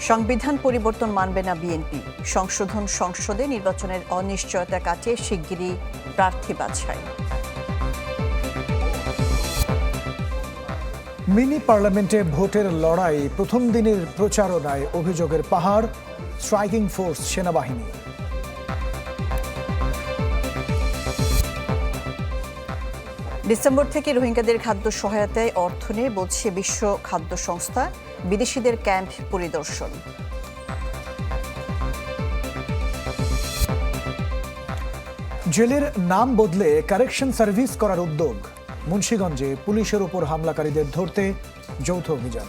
সংবিধান পরিবর্তন মানবে না বিএনপি। সংশোধন সংসদে নির্বাচনের অনিশ্চয়তা কাটিয়ে শিগগিরই প্রার্থী বাছাই। মিনি পার্লামেন্টে ভোটের লড়াই প্রথম দিনের প্রচারণায় অভিযোগের পাহাড় স্ট্রাইকিং ফোর্স সেনাবাহিনী। ডিসেম্বর থেকে রোহিঙ্গাদের খাদ্য সহায়তায় অর্থ নিয়ে বলছে বিশ্ব খাদ্য সংস্থা। বিদেশিদের ক্যাম্প পরিদর্শন। জেলের নাম বদলে কারেকশন সার্ভিস করার উদ্যোগ। মুন্সীগঞ্জে পুলিশের ওপর হামলাকারীদের ধরতে যৌথ অভিযান।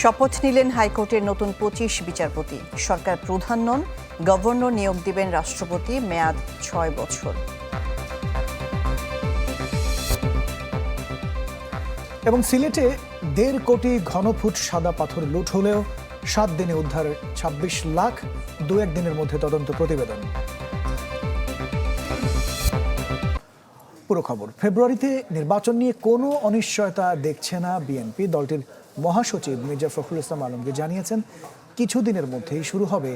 শপথ নিলেন হাইকোর্টের নতুন পঁচিশ বিচারপতি। সরকার প্রধান নন গভর্নর নিয়োগ দিবেন রাষ্ট্রপতি মেয়াদ ছয় বছর। এবং সিলেটে দেড় কোটি ঘনফুট সাদা পাথর লুট হলেও সাত দিনে উদ্ধার ২৬ লাখ দু এক দিনের মধ্যে তদন্ত প্রতিবেদন। পুরো খবর। ফেব্রুয়ারিতে নির্বাচন নিয়ে কোনো অনিশ্চয়তা দেখছে না বিএনপি। দলটির মহাসচিব মির্জা ফখরুল ইসলাম আলমকে জানিয়েছেন, কিছুদিনের মধ্যেই শুরু হবে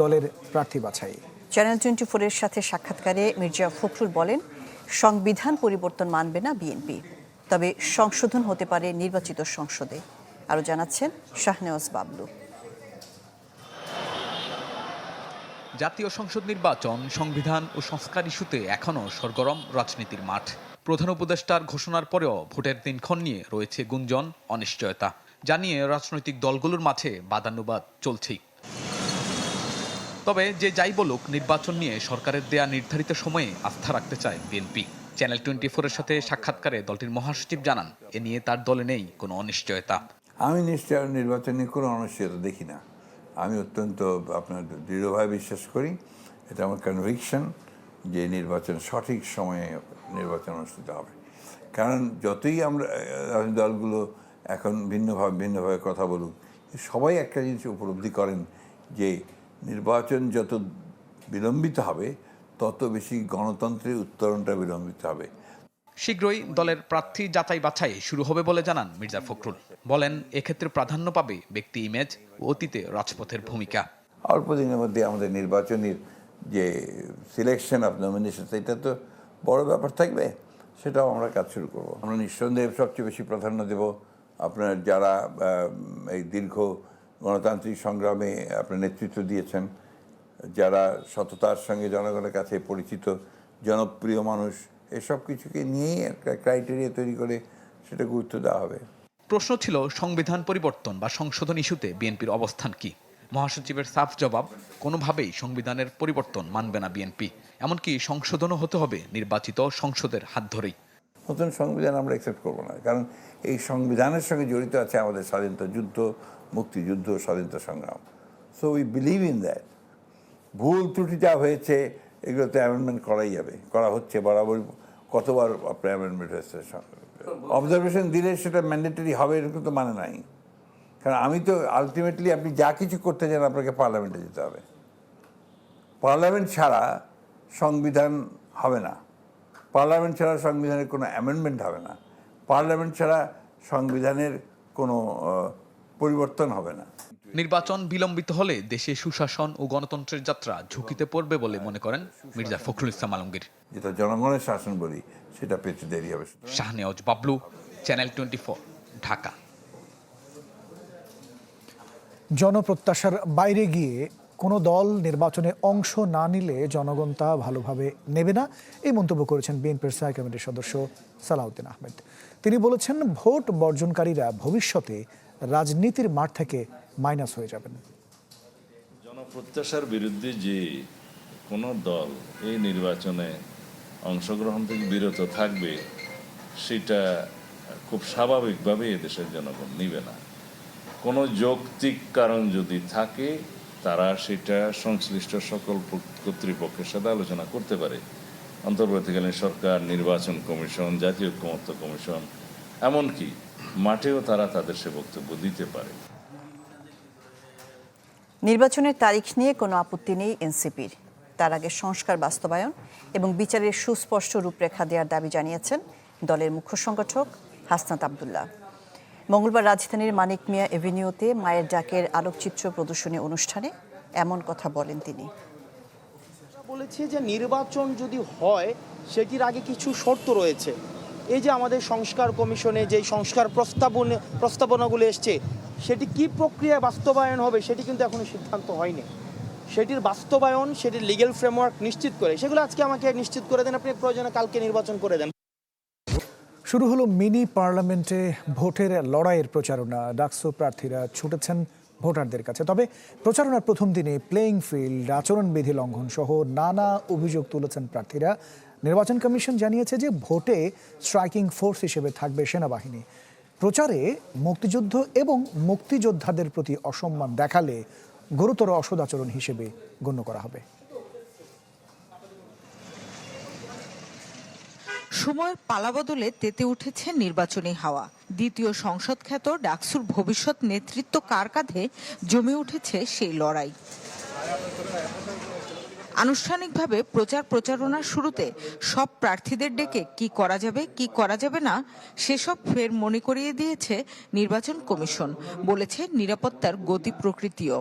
দলের প্রার্থী বাছাই। চ্যানেল টোয়েন্টি ফোরের সাথে সাক্ষাৎকারে মির্জা ফখরুল বলেন, সংবিধান পরিবর্তন মানবে না বিএনপি। তবে সংশোধন হতে পারে নির্বাচিত সংসদে, আরও জানাচ্ছেন শাহনেওয়াজ বাবলু। জাতীয় সংসদ নির্বাচন, সংবিধান ও সংস্কার ইস্যুতে এখনও সরগরম রাজনীতির মাঠ। প্রধান উপদেষ্টার ঘোষণার পরেও ভোটের দিনক্ষণ নিয়ে রয়েছে গুঞ্জন, অনিশ্চয়তা। জানিয়ে রাজনৈতিক দলগুলোর মাঝে বাদানুবাদ চলছেই। তবে যে যাই বলুক, নির্বাচন নিয়ে সরকারের দেয়া নির্ধারিত সময়ে আস্থা রাখতে চায় বিএনপি। চ্যানেল টোয়েন্টি ফোরের সাথে সাক্ষাৎকারে দলটির মহাসচিব জানান, এ নিয়ে তার দলে নেই কোনো অনিশ্চয়তা। আমি নিশ্চয় নির্বাচনে কোনো অনিশ্চয়তা দেখি না। আমি অত্যন্ত আপনার দৃঢ়ভাবে বিশ্বাস করি, এটা আমার কনভিকশন যে নির্বাচন সঠিক সময়ে নির্বাচন অনুষ্ঠিত হবে। কারণ যতই আমরা দলগুলো এখন ভিন্নভাবে ভিন্নভাবে কথা বলুক, সবাই একটা জিনিস উপলব্ধি করেন যে নির্বাচন যত বিলম্বিত হবে তত বেশি গণতন্ত্রের উত্তরণটা বিলম্বিত হবে। শীঘ্রই দলের প্রার্থী যাচাই বাছাই শুরু হবে বলে জানান মির্জা ফখরুল। বলেন এক্ষেত্রে প্রাধান্য পাবে ব্যক্তি ইমেজ ও অতীতে রাজপথের ভূমিকা। অল্প দিনের মধ্যে আমাদের নির্বাচনের যে সিলেকশন অফ নমিনেশন সেটা তো বড় ব্যাপার থাকবে সেটাও আমরা কাজ শুরু করব। আমরা নিঃসন্দেহে সবচেয়ে বেশি প্রাধান্য দেব আপনার যারা এই দীর্ঘ গণতান্ত্রিক সংগ্রামে আপনার নেতৃত্ব দিয়েছেন যারা সততার সঙ্গে জনগণের কাছে পরিচিত জনপ্রিয় মানুষ এসব কিছুকে নিয়েই একটা ক্রাইটেরিয়া তৈরি করে সেটা গুরুত্ব দেওয়া হবে। প্রশ্ন ছিল সংবিধান পরিবর্তন বা সংশোধন ইস্যুতে বিএনপির অবস্থান কি? মহাসচিবের সাফ জবাব কোনোভাবেই সংবিধানের পরিবর্তন মানবে না বিএনপি। এমনকি সংশোধনও হতে হবে নির্বাচিত সংসদের হাত ধরেই। নতুন সংবিধান আমরা অ্যাকসেপ্ট করব না কারণ এই সংবিধানের সঙ্গে জড়িত আছে আমাদের স্বাধীনতা যুদ্ধ মুক্তিযুদ্ধ স্বাধীনতা সংগ্রাম। So we believe in that ভুল ত্রুটি যা হয়েছে এগুলোতে অ্যামেন্ডমেন্ট করাই যাবে। করা হচ্ছে বরাবর, কতবার আপনার অ্যামেন্ডমেন্ট হয়েছে অবজারভেশন দিলে সেটা ম্যান্ডেটরি হবে এরকম তো মানে নাই। কারণ আমি তো আলটিমেটলি আপনি যা কিছু করতে চান আপনাকে পার্লামেন্টে যেতে হবে। পার্লামেন্ট ছাড়া সংবিধান হবে না। পার্লামেন্ট ছাড়া সংবিধানের কোনো অ্যামেন্ডমেন্ট হবে না। পার্লামেন্ট ছাড়া সংবিধানের কোনো পরিবর্তন হবে না। নির্বাচন বিলম্বিত হলে দেশে সুশাসন ও গণতন্ত্রের যাত্রা ঝুঁকিতে পড়বে বলে মনে করেন মির্জা ফখরুল ইসলাম আলমগীর। যেটা জনগণের শাসন বলি সেটা পেতে দেরি হবে। Shahnewaz Bablu channel twenty Dhaka. জনপ্রত্যাশার বাইরে গিয়ে কোনো দল নির্বাচনে অংশ না নিলে জনগণ তা ভালোভাবে নেবে না। এই মন্তব্য করেছেন বিএনপির স্থায়ী কমিটির সদস্য সালাউদ্দিন আহমেদ। তিনি বলেছেন ভোট বর্জনকারীরা ভবিষ্যতে রাজনীতির মাঠ থেকে মাইনাস হয়ে যাবেন। জনপ্রত্যাশার বিরুদ্ধে যে কোনো দল এই নির্বাচনে অংশগ্রহণ থেকে বিরত থাকবে, সেটা খুব স্বাভাবিকভাবে এদেশের জনগণ নিবে না। কোনো যৌক্তিক কারণ যদি থাকে, তারা সেটা সংশ্লিষ্ট সকল কর্তৃপক্ষের সাথে আলোচনা করতে পারে। অন্তর্বর্তীকালীন সরকার, নির্বাচন কমিশন, জাতীয় ঐক্যমত্য কমিশন, এমনকি মাঠেও তারা তাদের সে বক্তব্য দিতে পারে। নির্বাচনের তারিখ নিয়ে কোনো আপত্তি নেই এনসিপির। তার আগে সংস্কার বাস্তবায়ন এবং বিচারের সুস্পষ্ট রূপরেখা দেওয়ার দাবি জানিয়েছেন দলের মুখ্য সংগঠক হাসনাত আবদুল্লাহ। মঙ্গলবার রাজধানীর মানিক মিয়া এভিনিউতে মায়ের ডাকের আলোকচিত্র প্রদর্শনী অনুষ্ঠানে এমন কথা বলেন তিনি। বলেছে যে নির্বাচন যদি হয়, সেটির আগে কিছু শর্ত রয়েছে। এই যে আমাদের সংস্কার কমিশনে যে সংস্কার প্রস্তাবন প্রস্তাবনাগুলো এসছে সেটি কি প্রক্রিয়ায় বাস্তবায়ন হবে সেটি কিন্তু এখনও সিদ্ধান্ত হয়নি। সেটির বাস্তবায়ন, সেটির লিগেল ফ্রেমওয়ার্ক নিশ্চিত করে। সেগুলো আজকে আমাকে নিশ্চিত করে দেন, আপনি প্রয়োজনে কালকে নির্বাচন করে দেন। শুরু হলো মিনি পার্লামেন্টে ভোটের লড়াইয়ের প্রচারণা। ডাকসু প্রার্থীরা ছুটেছেন ভোটারদের কাছে। তবে প্রচারণার প্রথম দিনে প্লেয়িং ফিল্ড আচরণবিধি লঙ্ঘন সহ নানা অভিযোগ তুলেছেন প্রার্থীরা। নির্বাচন কমিশন জানিয়েছে যে ভোটে স্ট্রাইকিং ফোর্স হিসেবে থাকবে সেনাবাহিনী। প্রচারে মুক্তিযুদ্ধ এবং মুক্তিযোদ্ধাদের প্রতি অসম্মান দেখালে গুরুতর অসদাচরণ হিসেবে গণ্য করা হবে। সময়ের পালাবদলে তেতে উঠেছে নির্বাচনী হাওয়া। দ্বিতীয় সংসদ খ্যাত ডাকসুর ভবিষ্যৎ নেতৃত্ব কার কাঁধে জমে উঠেছে সেই লড়াই? আনুষ্ঠানিকভাবে প্রচার প্রচারণার শুরুতে সব প্রার্থীদের ডেকে কি করা যাবে কি করা যাবে না সেসব ফের মনে করিয়ে দিয়েছে নির্বাচন কমিশন বলেছে নিরাপত্তার গতি প্রকৃতিও।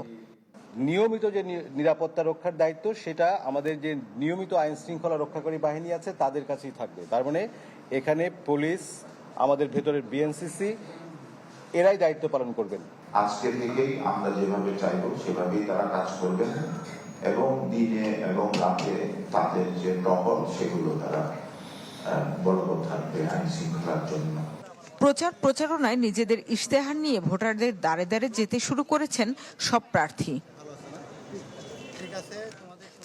নিয়মিত যে নিরাপত্তা রক্ষার দায়িত্ব সেটা আমাদের যে নিয়মিত আইন শৃঙ্খলা রক্ষাকারী বাহিনী আছে তাদের কাছেই থাকবে। তার মানে এখানে পুলিশ আমাদের ভেতরের বিএনসিসি এরাই দায়িত্ব পালন করবেন। আজকের থেকেই আমরা যেভাবে চাইব সেভাবেই তারা কাজ করবেন। এবং দিনে এবং রাতে তাদের যে টহল সেগুলো তারা বলবৎ থাকবে আইন শৃঙ্খলার জন্য। প্রচার প্রচারণায় নিজেদের ইশতেহার নিয়ে ভোটারদের দাঁড়ে দাঁড়ে যেতে শুরু করেছেন সব প্রার্থী।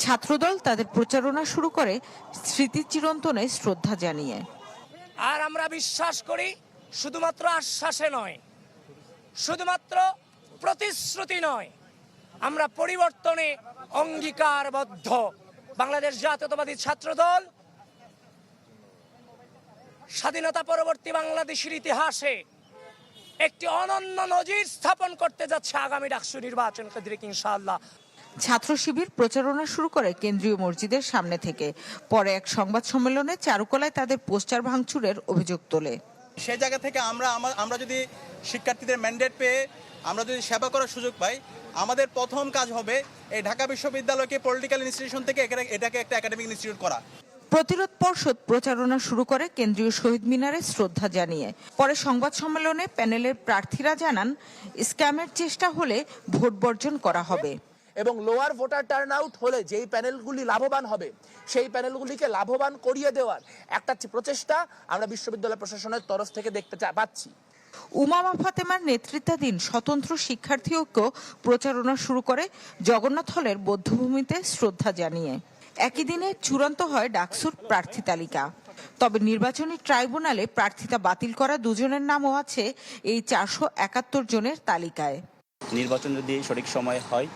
ছাত্রদল তাদের প্রচারণা শুরু করে স্মৃতি চিরন্তনে শ্রদ্ধা জানিয়ে। আর আমরা বিশ্বাস করি শুধুমাত্র আশ্বাসে নয় শুধুমাত্র প্রতিশ্রুতি নয় আমরা পরিবর্তনে অঙ্গীকারবদ্ধ। বাংলাদেশ জাতীয়তাবাদী ছাত্রদল স্বাধীনতা পরবর্তী বাংলাদেশের ইতিহাসে একটি অনন্য নজির স্থাপন করতে যাচ্ছে আগামী ডাকসু নির্বাচন কেন্দ্রিক ইনশাআল্লাহ। ছাত্র শিবির প্রচারণা শুরু করে কেন্দ্রীয় মসজিদের সামনে থেকে। পরে এক সংবাদ সম্মেলনে চারুকলায় তাদের পোস্টার ভাঙচুরের অভিযোগ তোলে। সে জায়গা থেকে আমরা আমরা যদি শিক্ষার্থীদের ম্যান্ডেট পেয়ে আমরা যদি সেবা করার সুযোগ পাই আমাদের প্রথম কাজ হবে এই ঢাকা বিশ্ববিদ্যালয়কে পলিটিক্যাল ইনস্টিটিউশন থেকে এটাকে একটা একাডেমিক ইনস্টিটিউট করা। প্রতিরোধ পর্ষদ প্রচারণা শুরু করে কেন্দ্রীয় শহীদ মিনারে শ্রদ্ধা জানিয়ে। পরে সংবাদ সম্মেলনে প্যানেলের প্রার্থীরা জানান স্ক্যামের চেষ্টা হলে ভোট বর্জন করা হবে। এবং লোয়ার ভোটার টার্ন আউট হলে যেই প্যানেলগুলি লাভবান হবে সেই প্যানেলগুলিকে লাভবান করিয়ে দেওয়ার একটা প্রচেষ্টা আমরা বিশ্ববিদ্যালয় প্রশাসনের তরফ থেকে দেখতে চা- পাচ্ছি। উমামা ফাতেমার নেতৃত্বাধীন স্বতন্ত্র শিক্ষার্থী ঐক্য প্রচারণা শুরু করে জগন্নাথ হলের বৌদ্ধভূমিতে শ্রদ্ধা জানিয়ে। একই দিনে চূড়ান্ত হয় ডাকসুর প্রার্থী তালিকা। তবে নির্বাচনী ট্রাইব্যুনালে প্রার্থিতা বাতিল করা দুজনের নামও আছে এই চারশো একাত্তর জনের তালিকায়। নির্বাচন যদি সঠিক সময় হয়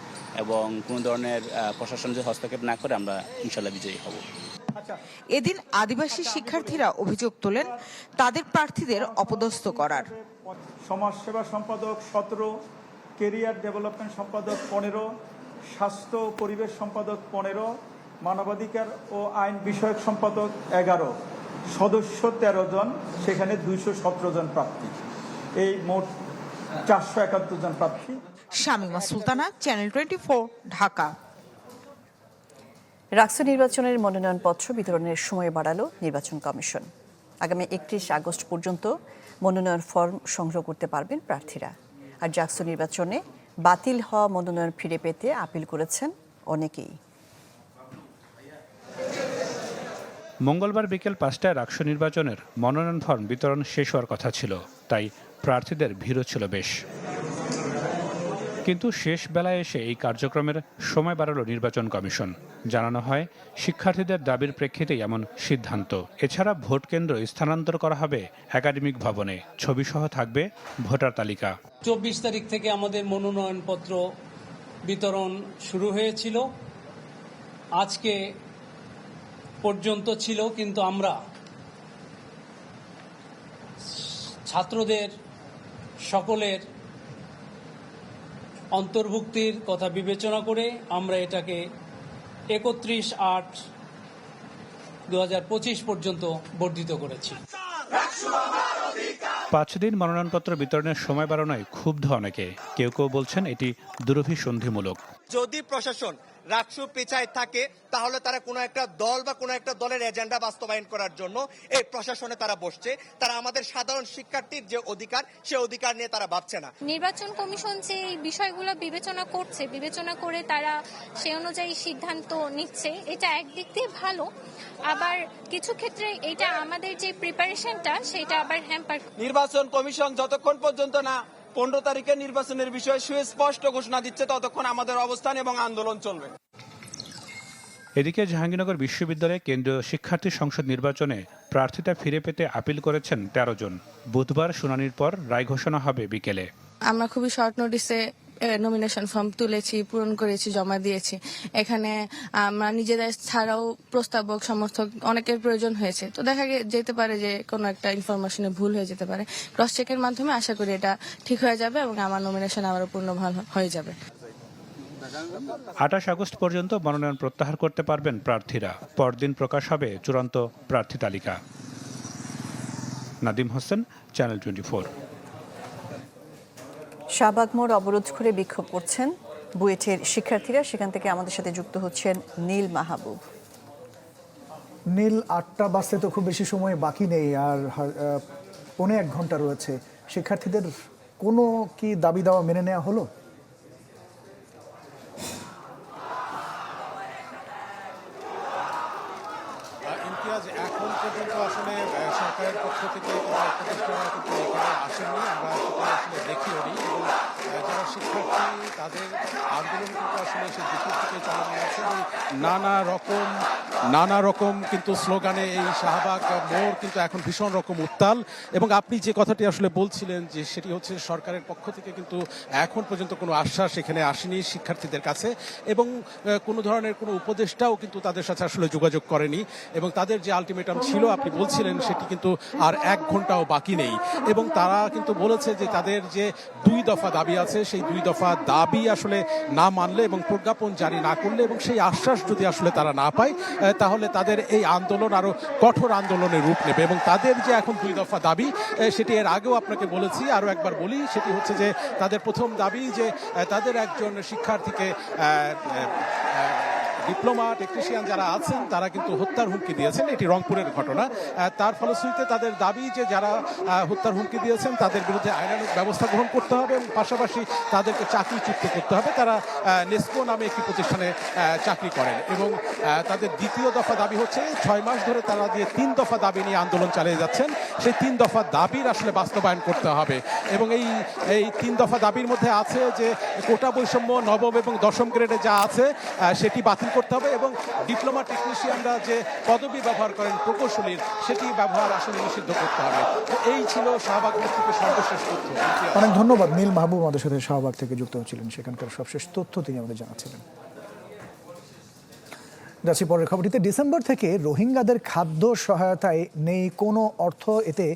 এবং কোনো ধরনের প্রশাসন যদি হস্তক্ষেপ না করে, আমরা ইনশাল্লাহ বিজয়ী হব। এদিন আদিবাসী শিক্ষার্থীরা অভিযোগ তোলেন তাদের প্রার্থীদের অপদস্থ করার। সমাজসেবা সম্পাদক সতেরো কেরিয়ার ডেভেলপমেন্ট সম্পাদক পনেরো স্বাস্থ্য পরিবেশ সম্পাদক পনেরো মানবাধিকার ও আইন বিষয়ক সম্পাদক এগারো সদস্য তেরো জন সেখানে দুইশো সতেরো জন প্রার্থী। এই মোট চারশো একাত্তর জন প্রার্থী। Shamima Sultana channel twenty Dhaka. RAKSU নির্বাচনের মনোনয়নপত্র বিতরণের সময় বাড়ালো নির্বাচন কমিশন। আগামী একত্রিশ আগস্ট পর্যন্ত মনোনয়ন ফর্ম সংগ্রহ করতে পারবেন প্রার্থীরা। আর জাকসু নির্বাচনে বাতিল হওয়া মনোনয়ন ফিরে পেতে আপিল করেছেন অনেকেই। মঙ্গলবার বিকেল পাঁচটায় রাকসু নির্বাচনের মনোনয়ন ফর্ম বিতরণ শেষ হওয়ার কথা ছিল, তাই প্রার্থীদের ভিড়ও ছিল বেশ। কিন্তু শেষ বেলায় এসে এই কার্যক্রমের সময় বাড়ালো নির্বাচন কমিশন। জানানো হয়, শিক্ষার্থীদের দাবির প্রেক্ষিতেই এমন সিদ্ধান্ত। এছাড়া ভোট কেন্দ্র স্থানান্তর করা হবে একাডেমিক ভবনে। ছবিসহ থাকবে ভোটার তালিকা। চব্বিশ তারিখ থেকে আমাদের মনোনয়নপত্র বিতরণ শুরু হয়েছিল। আজকে পর্যন্ত ছিল, কিন্তু আমরা ছাত্রদের, সকলের অন্তর্ভুক্তির কথা বিবেচনা করে আমরা এটাকে একত্রিশ আট দু পর্যন্ত বর্ধিত করেছি। পাঁচ দিন মনোনয়নপত্র বিতরণের সময় বাড়ানোয় ক্ষুব্ধ অনেকে। কেউ কেউ বলছেন এটি দুরভিসন্ধিমূলক। যদি প্রশাসন রাষ্ট্র পেঁচায় থাকে তাহলে তারা কোনো একটা দল বা কোনো একটা দলের এজেন্ডা বাস্তবায়ন করার জন্য এই প্রশাসনে তারা বসছে। তারা আমাদের সাধারণ শিক্ষার্থীর যে অধিকার সে অধিকার নিয়ে তারা ভাবছে না। নির্বাচন কমিশন যে এই বিষয়গুলো বিবেচনা করছে বিবেচনা করে তারা সে অনুযায়ী সিদ্ধান্ত নিচ্ছে এটা একদিক দিয়ে ভালো। আবার কিছু ক্ষেত্রে এটা আমাদের যে প্রিপারেশনটা সেটা আবার হ্যাম্পার নির্বাচন কমিশন যতক্ষণ পর্যন্ত না পনেরো তারিখে নির্বাচনের বিষয়ে সুস্পষ্ট ঘোষণা দিচ্ছে ততক্ষণ আমাদের অবস্থান এবং আন্দোলন চলবে। এদিকে জাহাঙ্গীরনগর বিশ্ববিদ্যালয়ে কেন্দ্রীয় শিক্ষার্থী সংসদ নির্বাচনে প্রার্থিতা ফিরে পেতে আপিল করেছেন তেরো জন। বুধবার শুনানির পর রায় ঘোষণা হবে বিকেলে। আমরা খুবই শর্ট নোটিসে নমিনেশন ফর্ম তুলেছি, পূরণ করেছি, জমা দিয়েছি। এখানে আমরা নিজেদের ছাড়াও প্রস্তাবক, সমর্থক অনেকের প্রয়োজন হয়েছে। তো দেখা যেতে পারে যে কোনো একটা ইনফরমেশনে ভুল হয়ে যেতে পারে। ক্রস চেকের মাধ্যমে আশা করি এটা ঠিক হয়ে যাবে এবং আমার নমিনেশন আবারও পূর্ণ হয়ে যাবে। আঠাশ আগস্ট পর্যন্ত মনোনয়ন প্রত্যাহার করতে পারবেন প্রার্থীরা। পরদিন প্রকাশ হবে চূড়ান্ত প্রার্থী তালিকা। নাদিম হোসেন চ্যানেল টোয়েন্টি শাহবাগ মোড় অবরোধ করে বিক্ষোভ করছেন বুয়েটের শিক্ষার্থীরা। সেখান থেকে আমাদের সাথে যুক্ত হচ্ছেন নীল মাহবুব। নীল আটটা বাসে তো খুব বেশি সময় বাকি নেই আর পৌনে এক ঘণ্টা রয়েছে। শিক্ষার্থীদের কোনো কি দাবি দাওয়া মেনে নেওয়া হলো ইমতিয়াজ এখন পর্যন্ত আসলে আহ, সরকারের পক্ষ থেকে কোনো উপদেষ্টারা কিন্তু এখানে আসেননি আমরা সেটা আসলে দেখিও নি এবং আহ, যারা শিক্ষার্থী তাদের আন্দোলন কিন্তু আসলে নানা রকম নানা রকম কিন্তু স্লোগানে এই শাহবাগ মোড় কিন্তু এখন ভীষণ রকম উত্তাল। এবং আপনি যে কথাটি আসলে বলছিলেন যে সেটি হচ্ছে সরকারের পক্ষ থেকে কিন্তু এখন পর্যন্ত কোনো আশ্বাস এখানে আসেনি শিক্ষার্থীদের কাছে। এবং কোনো ধরনের কোনো উপদেষ্টাও কিন্তু তাদের সাথে আসলে যোগাযোগ করেনি। এবং তাদের যে আলটিমেটাম ছিল, আপনি বলছিলেন, সেটি কিন্তু আর এক ঘন্টাও বাকি নেই। এবং তারা কিন্তু বলেছে যে তাদের যে দুই দফা দাবি আছে, সেই দুই দফা দাবি আসলে না মানলে এবং প্রজ্ঞাপন জারি না করলে এবং সেই আশ্বাস যদি আসলে তারা না পায় তাহলে তাদের এই আন্দোলন আরও কঠোর আন্দোলনের রূপ নেবে। এবং তাদের যে এখন দুই দফা দাবি সেটি এর আগেও আপনাকে বলেছি আরও একবার বলি, সেটি হচ্ছে যে তাদের প্রথম দাবি যে তাদের একজন শিক্ষার্থীকে ডিপ্লোমা টেকনিশিয়ান যারা আছেন, তারা কিন্তু হত্যার হুমকি দিয়েছেন। এটি রংপুরের ঘটনা। তার ফলশ্রুতিতে তাদের দাবি যে যারা হত্যার হুমকি দিয়েছেন, তাদের বিরুদ্ধে আইনানুগ ব্যবস্থা গ্রহণ করতে হবে এবং পাশাপাশি তাদেরকে চাকরি চুক্তি করতে হবে। তারা নেস্কো নামে একটি প্রতিষ্ঠানে চাকরি করেন এবং তাদের দ্বিতীয় দফা দাবি হচ্ছে, ছয় মাস ধরে তারা যে তিন দফা দাবি নিয়ে আন্দোলন চালিয়ে যাচ্ছেন, সেই তিন দফা দাবির আসলে বাস্তবায়ন করতে হবে। এবং এই এই তিন দফা দাবির মধ্যে আছে যে কোটা বৈষম্য নবম এবং দশম গ্রেডে যা আছে সেটি বাতিল করতে হবে এবং ডিপ্লোমা টেকনিশিয়ানরা যে পদবি ব্যবহার করেন প্রকৌশলীর, সেটি ব্যবহার আসলে নিষিদ্ধ করতে হবে। এই ছিল শাহবাগ থেকে সর্বশেষ তথ্য। অনেক ধন্যবাদ। নীল মাহবুব আমাদের সাথে শাহবাগ থেকে যুক্ত হচ্ছিলেন। সেখানকার সবশেষ তথ্য তিনি আমাদের জানাচ্ছিলেন। যাচ্ছি পরের খবরটিতে। ডিসেম্বর থেকে রোহিঙ্গাদের খাদ্য সহায়তায় নেই কোনো অর্থ, এতে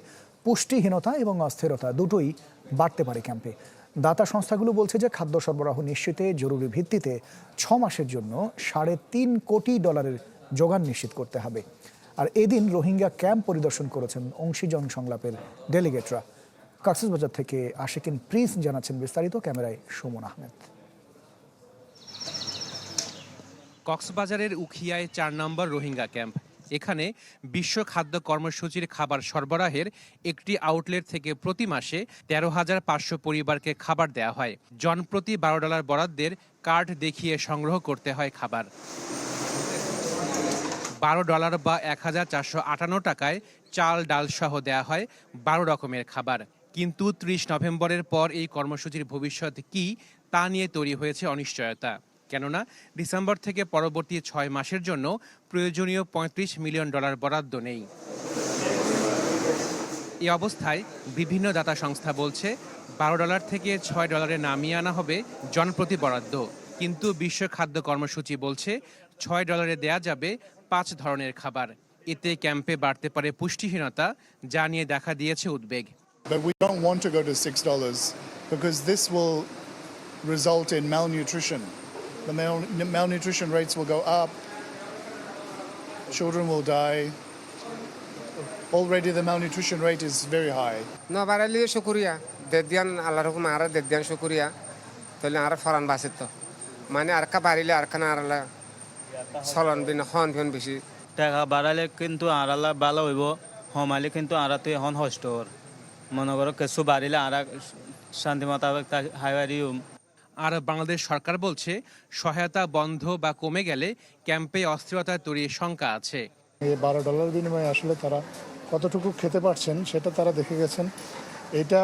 পুষ্টিহীনতা এবং অস্থিরতা দুটোই বাড়তে পারে ক্যাম্পে। দাতা সংস্থাগুলো বলছে যে খাদ্য সরবরাহ নিশ্চিতে জরুরি ভিত্তিতে ছ মাসের জন্য সাড়ে তিন কোটি ডলারের যোগান নিশ্চিত করতে হবে। আর এদিন রোহিঙ্গা ক্যাম্প পরিদর্শন করেছেন অংশীজন সংলাপের ডেলিগেটরা। কক্সবাজার থেকে আশিকিন প্রিন্স জানাচ্ছেন বিস্তারিত, ক্যামেরায় সুমন আহমেদ। কক্সবাজারের উখিয়ায় চার নম্বর রোহিঙ্গা ক্যাম্প। এখানে বিশ্ব খাদ্য কর্মসূচির খাবার সরবরাহের একটি আউটলেট থেকে প্রতি মাসে তেরো হাজার পাঁচশো পরিবারকে খাবার দেওয়া হয়। জনপ্রতি বারো ডলার বরাদ্দের কার্ড দেখিয়ে সংগ্রহ করতে হয় খাবার। বারো ডলার বা এক হাজার চারশো আটান্ন টাকায় চাল, ডাল সহ দেওয়া হয় বারো রকমের খাবার। কিন্তু ত্রিশ নভেম্বরের পর এই কর্মসূচির ভবিষ্যৎ কি তা নিয়ে তৈরি হয়েছে অনিশ্চয়তা। কেননা ডিসেম্বর থেকে পরবর্তী ছয় মাসের জন্য প্রয়োজনীয় পঁয়ত্রিশ মিলিয়ন ডলার বরাদ্দ নেই। এ অবস্থায় বিভিন্ন দাতা সংস্থা বলছে, বারো ডলার থেকে ছয় ডলারে নামিয়ে আনা হবে জনপ্রতি বরাদ্দ। কিন্তু বিশ্ব খাদ্য কর্মসূচি বলছে, ছয় ডলারে দেয়া যাবে পাঁচ ধরনের খাবার। এতে ক্যাম্পে বাড়তে পারে পুষ্টিহীনতা, যা নিয়ে দেখা দিয়েছে উদ্বেগ। But we don't want to go to $6 because this will result in malnutrition. The mal- malnutrition rates will go up, children will die, already the malnutrition rate is very high. না বাড়াইলে শুকুরিয়া দেড় দিয়ান আল্লাহর হুকুম আর দেড় দিয়ান শুকুরিয়া তাহলে আর ফরান বাসে মানে আর কা বাড়িলে আর খানা আর চলন বিন হন বিন বেশি টাকা বাড়ালে কিন্তু আড়ালা ভালো হইব হমাইলে কিন্তু আড়াতে এখন হষ্ট ওর মনে করো কিছু বাড়িলে আর শান্তি মোতাবেক হাইবারি আর বাংলাদেশ সরকার বলছে সহায়তা বন্ধ বা কমে গেলে ক্যাম্পে অস্থিরতা তৈরির শঙ্কা আছে। এই বারো ডলার বিনিময়ে আসলে তারা কতটুকু খেতে পারছেন সেটা তারা দেখে গেছেন। এটা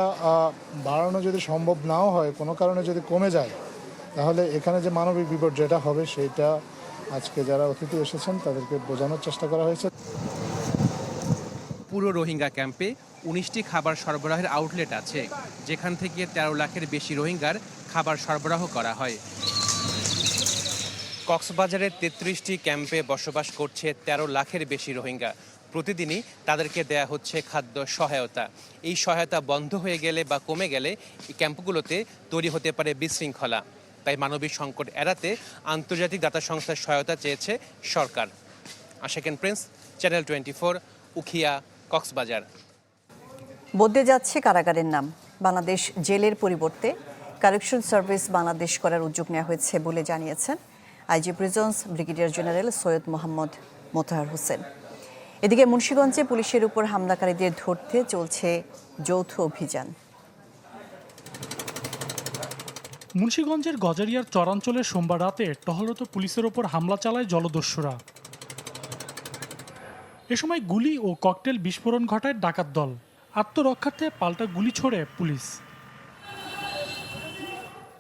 বাড়ানো যদি সম্ভব নাও হয় কোনো কারণে যদি কমে যায় তাহলে এখানে যে মানবিক বিপর্যয়টা হবে সেটা আজকে যারা অতিথি এসেছেন তাদেরকে বোঝানোর চেষ্টা করা হয়েছে। পুরো রোহিঙ্গা ক্যাম্পে উনিশটি খাবার সরবরাহের আউটলেট আছে যেখান থেকে তেরো লাখের বেশি রোহিঙ্গার খাবার সরবরাহ করা হয়। কক্সবাজারের তেত্রিশটি ক্যাম্পে বসবাস করছে তেরো লাখের বেশি রোহিঙ্গা। প্রতিদিনই তাদেরকে দেয়া হচ্ছে খাদ্য সহায়তা। এই সহায়তা বন্ধ হয়ে গেলে বা কমে গেলে এই ক্যাম্পগুলোতে তৈরি হতে পারে বিশৃঙ্খলা। তাই মানবিক সংকট এড়াতে আন্তর্জাতিক দাতা সংস্থার সহায়তা চেয়েছে সরকার। Ashekin Prince, channel twenty four, Ukhia, Cox's Bazar. বদলে যাচ্ছে কারাগারের নাম। বাংলাদেশ জেলের পরিবর্তে কারেকশন সার্ভিস বাংলাদেশ করার উদ্যোগ নেওয়া হয়েছে বলে জানিয়েছেন IG prisons brigadier general Syed Mohammad Motahar Hossain. এদিকে মুন্সীগঞ্জে পুলিশের উপর হামলাকারীদের ধরতে চলছে যৌথ অভিযান। মুন্সীগঞ্জের গজারিয়ার চরাঞ্চলে সোমবার রাতে টহলরত পুলিশের ওপর হামলা চালায় জলদস্যুরা। এ সময় গুলি ও ককটেল বিস্ফোরণ ঘটায় ডাকাত দল। আত্মরক্ষার্থে পাল্টা গুলি ছোড়ে পুলিশ।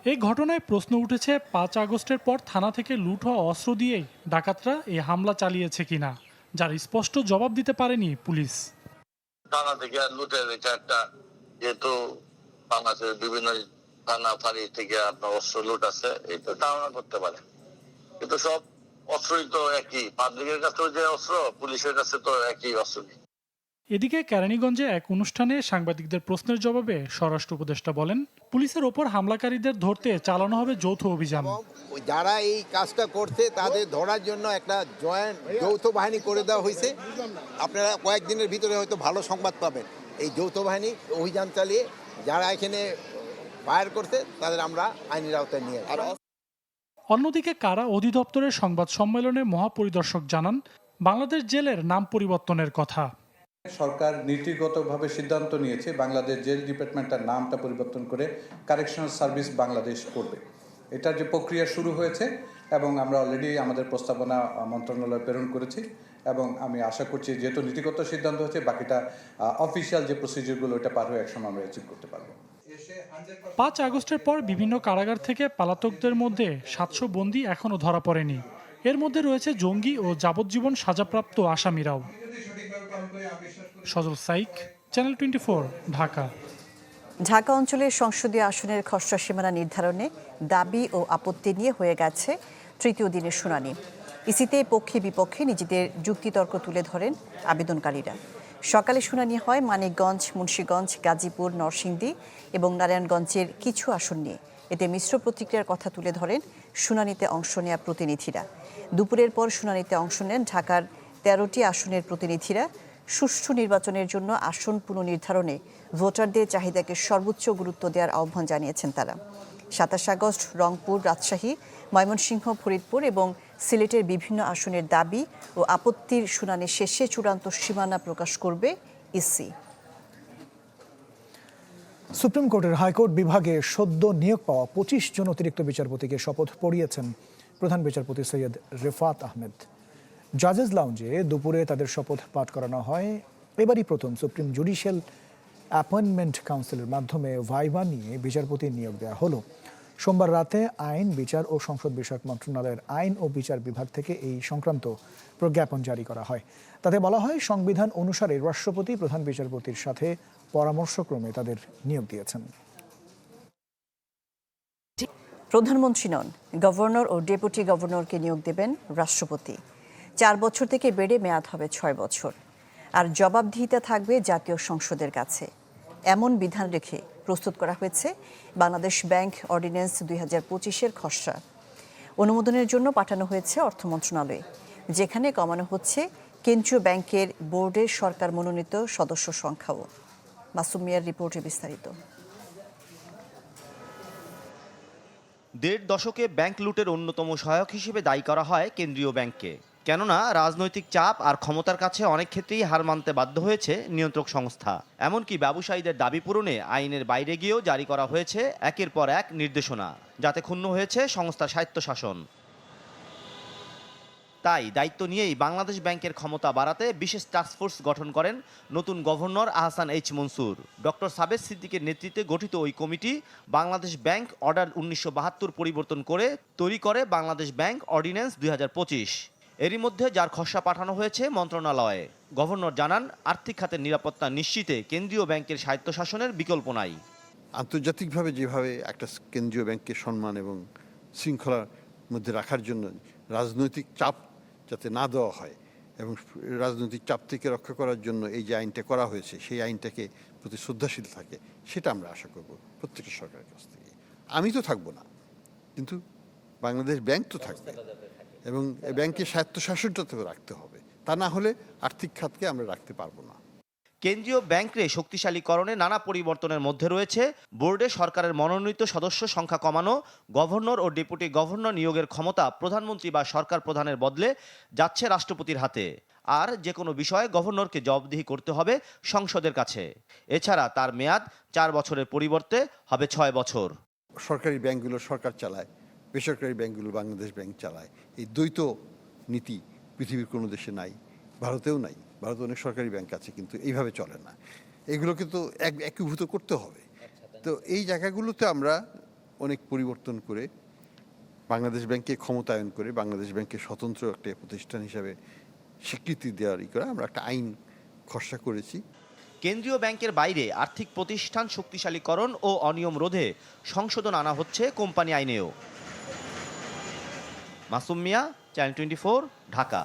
এই ঘটনায় প্রশ্ন উঠেছে পাঁচ আগস্টের পর থানা থেকে লুট হওয়া অস্ত্র দিয়েই ডাকাতরা এই হামলা চালিয়েছে কিনা যার স্পষ্ট জবাব দিতে পারেনি পুলিশ। থানা থেকে লুটের একটা যেহেতু বাংলাদেশের বিভিন্ন থানা ফাঁড়ি থেকে আপনার অস্ত্র লুট আছে এটা ধারণা করতে পারে। কিন্তু সব অস্ত্রই তো একই পাবলিকের কাছেও যে অস্ত্র পুলিশের কাছে তো একই অস্ত্র। এদিকে কেরানীগঞ্জে এক অনুষ্ঠানে সাংবাদিকদের প্রশ্নের জবাবে স্বরাষ্ট্র উপদেষ্টা বলেন পুলিশের ওপর হামলাকারীদের ধরতে চালানো হবে যৌথ অভিযান। যারা এই কাজটা করছে তাদের ধরার জন্য একটা জয়েন্ট যৌথ বাহিনী করে দেওয়া হয়েছে। আপনারা কয়েকদিনের ভিতরে হয়তো ভালো সংবাদ পাবেন। এই যৌথ বাহিনী অভিযান চালিয়ে যারা এখানে ফায়ার করছে তাদের আমরা আইনের আওতায় নিয়ে। অন্যদিকে কারা অধিদপ্তরের সংবাদ সম্মেলনে মহাপরিদর্শক জানান বাংলাদেশ জেলের নাম পরিবর্তনের কথা। সরকার নীতিগতভাবে সিদ্ধান্ত নিয়েছে বাংলাদেশ জেল ডিপার্টমেন্টের নামটা পরিবর্তন করে কারেকশনাল সার্ভিস বাংলাদেশ করবে। এটার যে প্রক্রিয়া শুরু হয়েছে এবং আমরা অলরেডি আমাদের প্রস্তাবনা মন্ত্রণালয়ে প্রেরণ করেছি এবং আমি আশা করছি যেহেতু নীতিগত সিদ্ধান্ত হচ্ছে বাকিটা অফিসিয়াল যে প্রসিডিউরগুলো এটা পার হয়ে একসময় আমরা অ্যাচিভ করতে পারব। পাঁচ আগস্টের পর বিভিন্ন কারাগার থেকে পালাতকদের মধ্যে সাতশো বন্দী এখনও ধরা পড়েনি। এর মধ্যে রয়েছে জঙ্গি ও যাবজ্জীবন সাজাপ্রাপ্ত আসামিরাও। Sajal Saik, channel twenty Dhaka. Dhaka অঞ্চলের সংসদীয় আসনের খসড়া সীমানা নির্ধারণে দাবি ও আপত্তি নিয়ে হয়ে গেছে তৃতীয় দিনের শুনানি। ইসিতে পক্ষে বিপক্ষে নিজেদের যুক্তিতর্ক তুলে ধরেন আবেদনকারীরা। সকালে শুনানি হয় মানিকগঞ্জ, মুন্সীগঞ্জ, গাজীপুর, নরসিংদী এবং নারায়ণগঞ্জের কিছু আসন নিয়ে। এতে মিশ্র প্রতিক্রিয়ার কথা তুলে ধরেন শুনানিতে অংশ নেওয়া প্রতিনিধিরা। দুপুরের পর শুনানিতে অংশ নেন ঢাকার তেরোটি আসনের প্রতিনিধিরা। সুষ্ঠু নির্বাচনের জন্য আসন পুনর্নির্ধারণে ভোটারদের চাহিদাকে সর্বোচ্চ গুরুত্ব দেওয়ার আহ্বান জানিয়েছেন তারা। সাতাশ আগস্ট রংপুর, রাজশাহী, ময়মনসিংহ, ফরিদপুর এবং সিলেটের বিভিন্ন আসনের দাবি ও আপত্তির শুনানি শেষে চূড়ান্ত সীমানা প্রকাশ করবে ইসি। সুপ্রিম কোর্টের হাইকোর্ট বিভাগে সদ্য নিয়োগ পাওয়া পঁচিশ জন অতিরিক্ত বিচারপতিকে শপথ পড়িয়েছেন। প্রধান বিচারপতি সৈয়দ রেফাত আহমেদ। জাজেস লাউঞ্জে দুপুরে তাদের শপথ পাঠ করানো হয়। এবারই প্রথম সুপ্রিম জুডিশিয়াল অ্যাপয়েন্টমেন্ট কাউন্সিলের মাধ্যমে ভাইভা নিয়ে বিচারপতি নিয়োগ দেওয়া হলো। সোমবার রাতে আইন, বিচার ও সংসদ বিষয়ক মন্ত্রণালয়ের আইন ও বিচার বিভাগ থেকে এই সংক্রান্ত প্রজ্ঞাপন জারি করা হয়। তাতে বলা হয়, সংবিধান অনুসারে রাষ্ট্রপতি প্রধান বিচারপতির সাথে পরামর্শক্রমে তাদের নিয়োগ দিয়েছেন। প্রধানমন্ত্রী নন, গভর্নর ও ডেপুটি গভর্নরকে নিয়োগ দেবেন রাষ্ট্রপতি। চার বছর থেকে বেড়ে মেয়াদ হবে ছয় বছর। আর জবাবদিহিতা থাকবে জাতীয় সংসদের কাছে। এমন বিধান রেখে প্রস্তুত করা হয়েছে বাংলাদেশ ব্যাংক অর্ডিন্যান্স দুই হাজার পঁচিশের খসড়া। অনুমোদনের জন্য পাঠানো হয়েছে অর্থ মন্ত্রণালয়ে, যেখানে কমানো হচ্ছে কেন্দ্রীয় ব্যাংকের বোর্ডের সরকার মনোনীত সদস্য সংখ্যাও। মাসুমিয়ার রিপোর্টে বিস্তারিত। দেড় দশকে ব্যাংক লুটের অন্যতম সহায়ক হিসেবে দায়ী করা হয় কেন্দ্রীয় ব্যাংককে। কেননা, রাজনৈতিক চাপ আর ক্ষমতার কাছে অনেক ক্ষেত্রেই হার মানতে বাধ্য হয়েছে নিয়ন্ত্রক সংস্থা। এমনকি ব্যবসায়ীদের দাবি পূরণে আইনের বাইরে গিয়েও জারি করা হয়েছে একের পর এক নির্দেশনা, যাতে ক্ষুণ্ণ হয়েছে সংস্থার স্বায়ত্তশাসন। তাই দায়িত্ব নিয়েই বাংলাদেশ ব্যাংকের ক্ষমতা বাড়াতে বিশেষ টাস্কফোর্স গঠন করেন নতুন governor Ahsan H Mansur. Doctor Sabed সিদ্দিকের নেতৃত্বে গঠিত ওই কমিটি বাংলাদেশ ব্যাংক অর্ডার উনিশশো বাহাত্তর পরিবর্তন করে তৈরি করে বাংলাদেশ ব্যাংক অর্ডিন্যান্স দুই এরই মধ্যে যার খসড়া পাঠানো হয়েছে মন্ত্রণালয়ে। গভর্নর জানান, আর্থিক খাতের নিরাপত্তা নিশ্চিতে কেন্দ্রীয় ব্যাংকের স্বায়ত্তশাসনের বিকল্প নাই। আন্তর্জাতিকভাবে যেভাবে একটা কেন্দ্রীয় ব্যাংককে সম্মান এবং শৃঙ্খলার মধ্যে রাখার জন্য রাজনৈতিক চাপ যাতে না দেওয়া হয় এবং রাজনৈতিক চাপ থেকে রক্ষা করার জন্য এই যে আইনটা করা হয়েছে, সেই আইনটাকে প্রতি শ্রদ্ধাশীল থাকে, সেটা আমরা আশা করব প্রত্যেকটা সরকারের কাছ থেকে। আমি তো থাকব না, কিন্তু বাংলাদেশ ব্যাংক তো থাকবে এবং ব্যাংকের স্বায়ত্তশাসনটা তো রাখতে হবে। তা না হলে আর্থিক খাতকে আমরা রাখতে পারব না। কেন্দ্রীয় ব্যাংকে শক্তিশালীকরণে নানা পরিবর্তনের মধ্যে রয়েছে। বোর্ডে সরকারের মনোনীত সদস্য সংখ্যা কমানো, গভর্নর ও ডেপুটি গভর্নর নিয়োগের ক্ষমতা প্রধানমন্ত্রী বা সরকার প্রধানের বদলে যাচ্ছে রাষ্ট্রপতির হাতে। আর যে কোনো বিষয়ে গভর্নরকে জবাবদিহি করতে হবে সংসদের কাছে। এছাড়া তার মেয়াদ চার বছরের পরিবর্তে হবে ছয় বছর। সরকারি ব্যাংকগুলো সরকার চালায়, বেসরকারি ব্যাংকগুলো বাংলাদেশ ব্যাংক চালায়। এই দ্বৈত নীতি পৃথিবীর কোনো দেশে নাই, ভারতেও নাই। ভারতে অনেক সরকারি ব্যাংক আছে কিন্তু এইভাবে চলে না। এগুলো কিন্তু এক একীভূত করতে হবে। তো এই জায়গাগুলোতে আমরা অনেক পরিবর্তন করে বাংলাদেশ ব্যাংকে ক্ষমতায়ন করে বাংলাদেশ ব্যাংকে স্বতন্ত্র একটা প্রতিষ্ঠান হিসাবে স্বীকৃতি দেওয়ার ই করে আমরা একটা আইন খসড়া করেছি। কেন্দ্রীয় ব্যাংকের বাইরে আর্থিক প্রতিষ্ঠান শক্তিশালীকরণ ও অনিয়ম রোধে সংশোধন আনা হচ্ছে company আইনেও। Masum Mia channel twenty Dhaka.